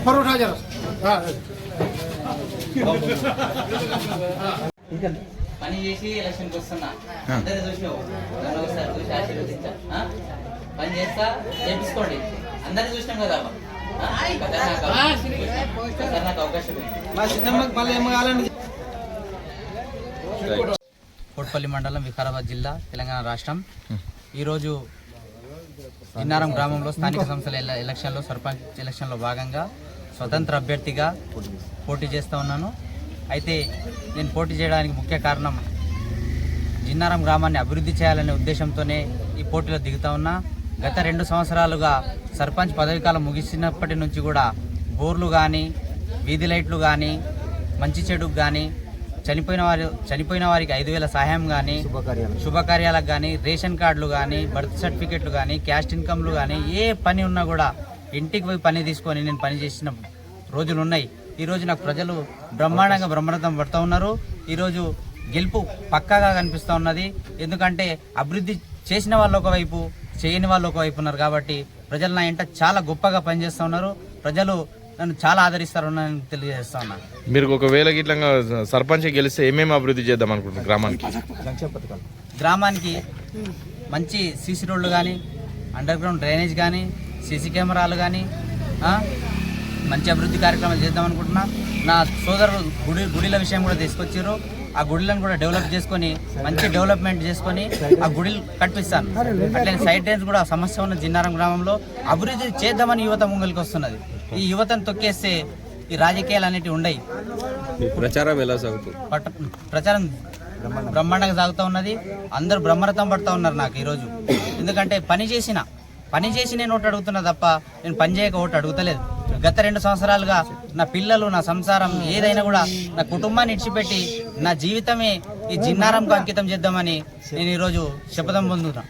परोठा जरा हाँ పని చేసి ఎలక్షన్కి వస్తున్నా అందరు చూసినావు నన్ను ఒకసారి చూసి ఆశీర్వదించా ఆ? పని చేస్తా చేపించుకోండి అందరు చూసినాం కదా ఆ? ఒకసారి నాకు అవకాశం- ఒకసారి నాకు అవకాశం ఇవ్వండి. మా చిన్నమ్మకి మళ్ళీ ఏం కావాలండి కోట్పల్లి మండలం వికారాబాద్ జిల్లా తెలంగాణ రాష్ట్రం ఈరోజు ఇన్నారం గ్రామంలో స్థానిక సంస్థల ఎలక్షన్లో సర్పంచ్ ఎలక్షన్లో భాగంగా స్వతంత్ర అభ్యర్థిగా పోటీ చేస్తూ ఉన్నాను. అయితే నేను పోటీ చేయడానికి ముఖ్య కారణం జిన్నారం గ్రామాన్ని అభివృద్ధి చేయాలనే ఉద్దేశంతోనే ఈ పోటీలో దిగుతా ఉన్నా. గత రెండు సంవత్సరాలుగా సర్పంచ్ పదవికాలం ముగిసినప్పటి నుంచి కూడా బోర్లు కానీ వీధి లైట్లు కానీ మంచి చెడుకు కానీ చనిపోయిన వారి చనిపోయిన వారికి ఐదు వేల సహాయం కానీ శుభకార్యాలకు కానీ రేషన్ కార్డులు కానీ బర్త్ సర్టిఫికెట్లు కానీ క్యాస్ట్ ఇన్కమ్లు కానీ ఏ పని ఉన్నా కూడా ఇంటికి పోయి పని తీసుకొని నేను పని చేసిన రోజులు ఉన్నాయి ఈరోజు నాకు ప్రజలు బ్రహ్మాండంగా బ్రహ్మరథం పడుతూ ఉన్నారు. ఈరోజు గెలుపు పక్కాగా కనిపిస్తూ ఉన్నది. ఎందుకంటే అభివృద్ధి చేసిన వాళ్ళు ఒకవైపు చేయని వాళ్ళు ఒకవైపు ఉన్నారు కాబట్టి ప్రజలు నా ఇంట చాలా గొప్పగా పనిచేస్తూ ఉన్నారు. ప్రజలు నన్ను చాలా ఆదరిస్తారని తెలియజేస్తా ఉన్నా. మీరు ఒకవేళ గిట్లంగా సర్పంచ్ గెలిస్తే ఏమేమి అభివృద్ధి చేద్దాం అనుకుంటున్నారు గ్రామానికి? గ్రామానికి మంచి సీసీ రోడ్లు కానీ అండర్ గ్రౌండ్ డ్రైనేజ్ కానీ సీసీ కెమెరాలు కానీ మంచి అభివృద్ధి కార్యక్రమాలు చేద్దాం అనుకుంటున్నా. నా సోదరులు గుడి గుడిల విషయం కూడా తీసుకొచ్చారు. ఆ గుడిలను కూడా డెవలప్ చేసుకొని మంచి డెవలప్మెంట్ చేసుకొని ఆ గుడిలు కట్టిస్తాను. అట్లనే సైడ్ డ్రైన్స్ కూడా సమస్య ఉన్న జిన్నారం గ్రామంలో అభివృద్ధి చేద్దామని యువత ముంగలికి వస్తున్నది ఈ యువతను తొక్కేస్తే ఈ రాజకీయాలు అనేటివి ఉండయి. ప్రచారం ఎలా సాగుతుంది? ప్రచారం బ్రహ్మాండంగా సాగుతూ ఉన్నది. అందరూ బ్రహ్మరథం పడుతూ ఉన్నారు నాకు ఈరోజు. ఎందుకంటే పని చేసిన పని చేసి నేను ఓటు అడుగుతున్నా తప్ప నేను పని చేయక ఓటు అడుగుతలేదు. గత రెండు సంవత్సరాలుగా నా పిల్లలు నా సంసారం ఏదైనా కూడా నా కుటుంబాన్ని ఇడిచిపెట్టి నా జీవితమే ఈ జిన్నారంకు అంకితం చేద్దామని నేను ఈరోజు శపథం పొందుతున్నా.